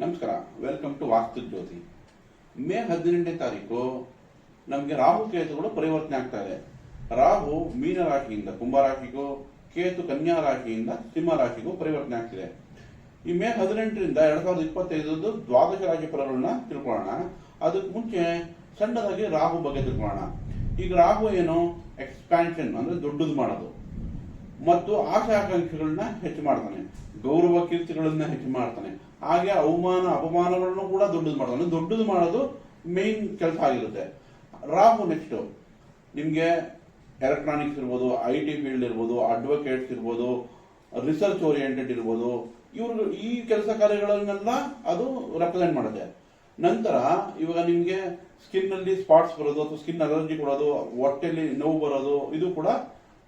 ನಮಸ್ಕಾರ welcome to Vastu Jyoti May ಹದಿನೆಂಟನೇ ತಾರೀಕು ನಮಗೆ ರಾಹು ಕೇತುಗಳು ಪರಿವರ್ತನೆ ಆಗ್ತಾ ಇದೆ. ರಾಹು ಮೀನ ರಾಶಿಯಿಂದ, ಕುಂಭ ರಾಶಿಗೂ, ಕೇತು ಕನ್ಯಾ ರಾಶಿಯಿಂದ, ಸಿಂಹ ರಾಶಿಗೂ ಪರಿವರ್ತನೆ ಆಗ್ತಿದೆ. ಈ ಮೇ ಹದಿನೆಂಟರಿಂದ ಎರಡ್ ಸಾವಿರದ ಇಪ್ಪತ್ತೈದು ದ್ವಾದಶ ರಾಶಿ ಫಲಗಳನ್ನ ತಿಳ್ಕೊಳ್ಳೋಣ. ಅದಕ್ಕೆ ಮುಂಚೆ ಸಣ್ಣದಾಗಿ ರಾಹು ಬಗ್ಗೆ ತಿಳ್ಕೊಳ್ಳೋಣ. ಈಗ ರಾಹು ಏನು? ಎಕ್ಸ್ಪ್ಯಾನ್ಷನ್ ಅಂದ್ರೆ ದೊಡ್ಡದು ಮಾಡೋದು. ಮತ್ತು ಆಶಾ ಆಕಾಂಕ್ಷೆಗಳನ್ನ ಹೆಚ್ಚು ಮಾಡ್ತಾನೆ. ಗೌರವ ಕೀರ್ತಿಗಳನ್ನ ಹೆಚ್ಚು ಮಾಡ್ತಾನೆ. ಹಾಗೆ ಅವಮಾನ, ಅಪಮಾನಗಳನ್ನು ಕೂಡ ದೊಡ್ಡದು ಮಾಡ್ತಾನೆ. ದೊಡ್ಡದು ಮಾಡೋದು ಮೇನ್ ಕೆಲಸ ಆಗಿರುತ್ತೆ. ರಾಹು ನೆಕ್ಸ್ಟ್ ನಿಮಗೆ ಎಲೆಕ್ಟ್ರಾನಿಕ್ಸ್ ಇರ್ಬೋದು ಐ ಟಿ ಫೀಲ್ಡ್ ಇರ್ಬೋದು ಅಡ್ವೊಕೇಟ್ಸ್ ಇರ್ಬೋದು ರಿಸರ್ಚ್ ಓರಿಯೆಂಟೆಡ್ ಇರ್ಬೋದು ಇವರು ಈ ಕೆಲಸ ಕಾರ್ಯಗಳನ್ನೆಲ್ಲ ಅದು ರೆಪ್ರೆಸೆಂಟ್ ಮಾಡುತ್ತೆ. ನಂತರ ಇವಾಗ ನಿಮಗೆ ಸ್ಕಿನ್ ಅಲ್ಲಿ ಸ್ಪಾಟ್ಸ್ ಬರೋದು ಅಥವಾ ಸ್ಕಿನ್ ಅಲರ್ಜಿ ಕೊಡೋದು, ಹೊಟ್ಟೆಲಿ ನೋವು ಬರೋದು, ಇದು ಕೂಡ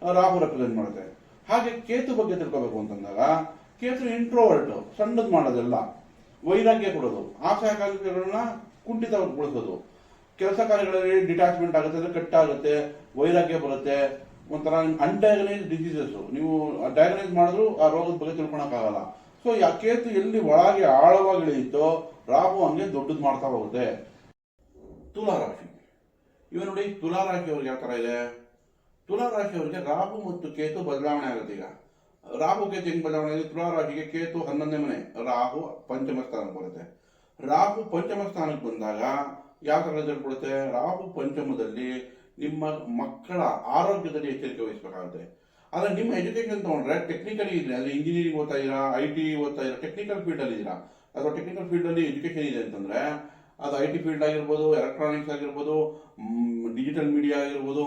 ರಾಹು ರೆಪ್ರೆಸೆಂಟ್ ಮಾಡುತ್ತೆ. ಹಾಗೆ ಕೇತು ಬಗ್ಗೆ ತಿಳ್ಕೊಬೇಕು ಅಂತಂದಾಗ ಕೇತು ಇಂಟ್ರೋವರ್ಟ್ ಸಣ್ಣದು ಮಾಡೋದೆಲ್ಲ. ವೈರಾಗ್ಯ ಕೊಡೋದು. ಆಶಾಕಾಂಕ್ಷೆಗಳನ್ನ ಕುಂಠಿತಗೊಳಿಸೋದು ಕೆಲಸ ಕಾರ್ಯಗಳಲ್ಲಿ ಡಿಟ್ಯಾಚ್ಮೆಂಟ್ ಆಗುತ್ತೆ, ಅಂದ್ರೆ ಕಟ್ ಆಗುತ್ತೆ ವೈರಾಗ್ಯ ಬರುತ್ತೆ. ಒಂಥರ ಅನ್ಡಯಾಗನೈಸ್ ಡಿಸೀಸಸ್ ನೀವು ಡಯಾಗನೈಸ್ ಮಾಡಿದ್ರು ಆ ರೋಗದ ಬಗ್ಗೆ ತಿಳ್ಕೊಳಕ್ಕಾಗಲ್ಲ. ಸೊ ಆ ಕೇತು ಎಲ್ಲಿ ಒಳಗೆ ಆಳವಾಗಿ ಇಳಿಯುತ್ತೋ, ರಾಹು ಹಂಗೆ ದೊಡ್ಡದು ಮಾಡ್ತಾ ಹೋಗುತ್ತೆ. ತುಲಾ ರಾಶಿ ಇವ ನೋಡಿ ತುಲಾ ರಾಶಿ ಅವ್ರಿಗೆ ಯಾವ ತರ ಇದೆ? ತುಲಾ ರಾಶಿಯವರಿಗೆ ರಾಹು ಮತ್ತು ಕೇತು ಬದಲಾವಣೆ ಆಗುತ್ತೆ ಈಗ. ರಾಹು ಕೇತು ಹೆಂಗ್ ಬದಲಾವಣೆ ತುಲಾ ರಾಶಿಗೆ ಕೇತು ಹನ್ನೊಂದನೇ ಮನೆ. ರಾಹು ಪಂಚಮ ಸ್ಥಾನಕ್ಕೆ ಬರುತ್ತೆ. ರಾಹು ಪಂಚಮ ಸ್ಥಾನಕ್ಕೆ ಬಂದಾಗ ಯಾವ ಥರ ರಿಸಲ್ಟ್ ಕೊಡುತ್ತೆ? ರಾಹು ಪಂಚಮದಲ್ಲಿ ನಿಮ್ಮ ಮಕ್ಕಳ ಆರೋಗ್ಯದಲ್ಲಿ ಎಚ್ಚರಿಕೆ ವಹಿಸಬೇಕಾಗುತ್ತೆ. ಆದರೆ ನಿಮ್ಮ ಎಜುಕೇಶನ್ ತಗೊಂಡ್ರೆ ಟೆಕ್ನಿಕಲಿ ಇದೆ ಅಂದ್ರೆ ಇಂಜಿನಿಯರಿಂಗ್ ಓದ್ತಾ ಇದ್ದೀರಾ ಐ ಟಿ ಓದ್ತಾ ಇದ್ದೀರಾ ಟೆಕ್ನಿಕಲ್ ಫೀಲ್ಡ್ ಅಲ್ಲಿ ಇದ್ದೀರಾ, ಅಥವಾ ಟೆಕ್ನಿಕಲ್ ಫೀಲ್ಡ್ ಅಲ್ಲಿ ಎಜುಕೇಶನ್ ಇದೆ ಅಂತಂದರೆ, ಅದು ಐ ಟಿ ಫೀಲ್ಡ್ ಆಗಿರ್ಬೋದು ಎಲೆಕ್ಟ್ರಾನಿಕ್ಸ್ ಆಗಿರ್ಬೋದು ಡಿಜಿಟಲ್ ಮೀಡಿಯಾ ಆಗಿರ್ಬೋದು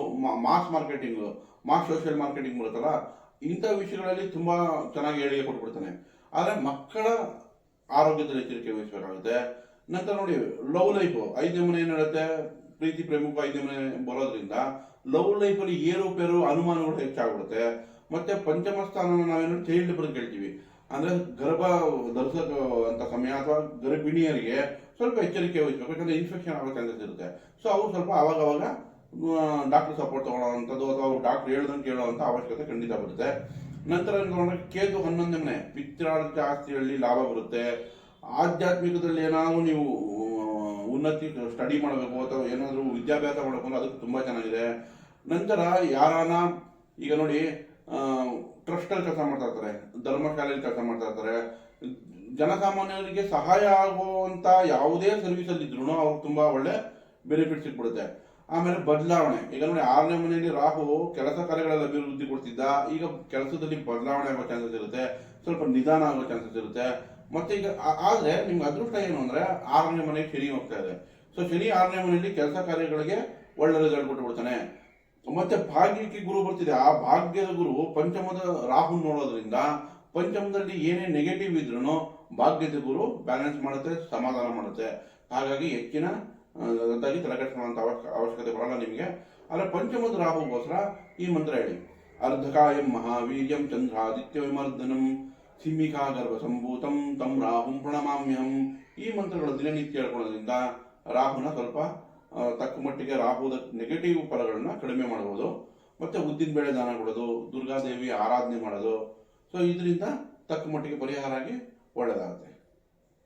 mass marketing mass social marketing ಬರುತ್ತಲ್ಲ ಇಂಥ ವಿಷಯಗಳಲ್ಲಿ ತುಂಬಾ ಚೆನ್ನಾಗಿ ಹೇಳಿಕೆ ಕೊಟ್ಬಿಡ್ತಾನೆ. ಆದರೆ ಮಕ್ಕಳ ಆರೋಗ್ಯದಲ್ಲಿ ಎಚ್ಚರಿಕೆ ವಹಿಸಬೇಕಾಗುತ್ತೆ. ನಂತರ ನೋಡಿ, ಲವ್ ಲೈಫ್, ಐದನೇ ಮನೆ ಏನು ಹೇಳುತ್ತೆ? ಪ್ರೀತಿ, ಪ್ರೇಮಕ್ಕೂ ಐದನೇ ಮನೆ ಬರೋದ್ರಿಂದ ಲವ್ ಲೈಫಲ್ಲಿ ಏರುಪೇರು ಅನುಮಾನಗಳು ಹೆಚ್ಚಾಗ್ಬಿಡುತ್ತೆ. ಮತ್ತೆ ಪಂಚಮ ಸ್ಥಾನ ನಾವೇನು ಚೈಲ್ಡ್ ಬರ್ತ್ ಕೇಳ್ತೀವಿ ಅಂದ್ರೆ ಗರ್ಭ ಧರಿಸೋ ಅಂತ ಸಮಯ ಅಥವಾ ಗರ್ಭಿಣಿಯರಿಗೆ ಸ್ವಲ್ಪ ಎಚ್ಚರಿಕೆ ವಹಿಸಬೇಕು. ಯಾಕಂದರೆ ಇನ್ಫೆಕ್ಷನ್ ಆಗೋ ಚಾನ್ಸಸ್ ಇರುತ್ತೆ. ಸೊ ಅವ್ರು ಸ್ವಲ್ಪ ಅವಾಗ ಅವಾಗ ಡಾಕ್ಟರ್ ಸಪೋರ್ಟ್ ತಗೊಳ್ಳೋವಂಥದ್ದು ಅಥವಾ ಡಾಕ್ಟರ್ ಹೇಳ್ದಂಗೆ ಕೇಳೋವಂಥ ಅವಶ್ಯಕತೆ ಖಂಡಿತ ಬರುತ್ತೆ. ನಂತರ ಕೇತು ಹನ್ನೊಂದನೇ ಮನೆ ಪಿತ್ರಾರ್ಥ ಆಸ್ತಿಯಲ್ಲಿ ಲಾಭ ಬರುತ್ತೆ. ಆಧ್ಯಾತ್ಮಿಕದಲ್ಲಿ ಏನಾದರೂ ನೀವು ಉನ್ನತಿ ಸ್ಟಡಿ ಮಾಡಬೇಕು ಅಥವಾ ಏನಾದರೂ ವಿದ್ಯಾಭ್ಯಾಸ ಮಾಡಬೇಕು ಅಂದ್ರೆ ಅದಕ್ಕೆ ತುಂಬಾ ಚೆನ್ನಾಗಿದೆ. ನಂತರ ಯಾರಾನ, ಈಗ ನೋಡಿ ಟ್ರಸ್ಟ್ ಅಲ್ಲಿ ಕೆಲಸ ಮಾಡ್ತಾ ಇರ್ತಾರೆ, ಧರ್ಮಶಾಲೆಯಲ್ಲಿ ಕೆಲಸ ಮಾಡ್ತಾ ಇರ್ತಾರೆ. ಜನಸಾಮಾನ್ಯರಿಗೆ ಸಹಾಯ ಆಗುವಂಥ ಯಾವುದೇ ಸರ್ವಿಸ್ ಅಲ್ಲಿ ಇದ್ರು ಅವ್ರಿಗೆ ತುಂಬಾ ಒಳ್ಳೆ ಬೆನಿಫಿಟ್ ಸಿಕ್ಬಿಡುತ್ತೆ ಆಮೇಲೆ ಬದಲಾವಣೆ. ಈಗ ನೋಡಿ ಆರನೇ ಮನೆಯಲ್ಲಿ ರಾಹು ಕೆಲಸ ಕಾರ್ಯಗಳಲ್ಲಿ ಅಭಿವೃದ್ಧಿ ಕೊಡ್ತಿದ್ದ. ಈಗ ಕೆಲಸದಲ್ಲಿ ಬದಲಾವಣೆ ಆಗೋ ಚಾನ್ಸಸ್ ಇರುತ್ತೆ. ಸ್ವಲ್ಪ ನಿಧಾನ ಆಗೋ ಚಾನ್ಸಸ್ ಇರುತ್ತೆ. ಮತ್ತೆ ಈಗ ಆದ್ರೆ ನಿಮ್ಗೆ ಅದೃಷ್ಟ ಏನು ಅಂದ್ರೆ ಆರನೇ ಮನೆಗೆ ಶನಿ ಹೋಗ್ತಾ ಇದೆ. ಸೊ ಶನಿ ಆರನೇ ಮನೆಯಲ್ಲಿ ಕೆಲಸ ಕಾರ್ಯಗಳಿಗೆ ಒಳ್ಳೆ ರಿಸಲ್ಟ್ ಕೊಟ್ಬಿಡ್ತಾನೆ. ಮತ್ತೆ ಭಾಗ್ಯಕ್ಕೆ ಗುರು ಬರ್ತಿದೆ. ಆ ಭಾಗ್ಯದ ಗುರು ಪಂಚಮದ ರಾಹು ನೋಡೋದ್ರಿಂದ ಪಂಚಮದಲ್ಲಿ ಏನೇ ನೆಗೆಟಿವ್ ಇದ್ರೂ ಭಾಗ್ಯದ ಗುರು ಬ್ಯಾಲೆನ್ಸ್ ಮಾಡುತ್ತೆ, ಸಮಾಧಾನ ಮಾಡುತ್ತೆ. ಹಾಗಾಗಿ ಹೆಚ್ಚಿನ ಅದಾಗಿ ತಲೆಕೆಡಿಸ್ಕೊಳ್ಳುವಂತ ಅವಶ್ಯ- ಅವಶ್ಯಕತೆ ಬರಲ್ಲ ನಿಮಗೆ. ಆದರೆ ಪಂಚಮದ ರಾಹುಗೋಸ್ಕರ ಈ ಮಂತ್ರ ಹೇಳಿ. ಅರ್ಧಕಾಯಂ ಮಹಾವೀರ್ಯಂ ಚಂದ್ರಾದಿತ್ಯ ವಿಮರ್ದನಂ ಸಿಂಹಿಕಾ ಗರ್ಭ ಸಂಭೂತಂ ತಂ ರಾಹುಂ ಪ್ರಣಮಾಮ್ಯಹಂ. ಈ ಮಂತ್ರಗಳು ದಿನನಿತ್ಯ ಹೇಳ್ಕೊಳ್ಳೋದ್ರಿಂದ ರಾಹುನ ಸ್ವಲ್ಪ ತಕ್ಕ ಮಟ್ಟಿಗೆ ರಾಹುದ ನೆಗೆಟಿವ್ ಫಲಗಳನ್ನ ಕಡಿಮೆ ಮಾಡಬಹುದು ಮತ್ತೆ ಉದ್ದಿನ ಬೇಳೆ ದಾನ ಕೊಡೋದು, ದುರ್ಗಾದೇವಿ ಆರಾಧನೆ ಮಾಡೋದು. ಸೊ ಇದರಿಂದ ತಕ್ಕ ಮಟ್ಟಿಗೆ ಪರಿಹಾರ ಆಗಿ ಒಳ್ಳೆಯದಾಗುತ್ತೆ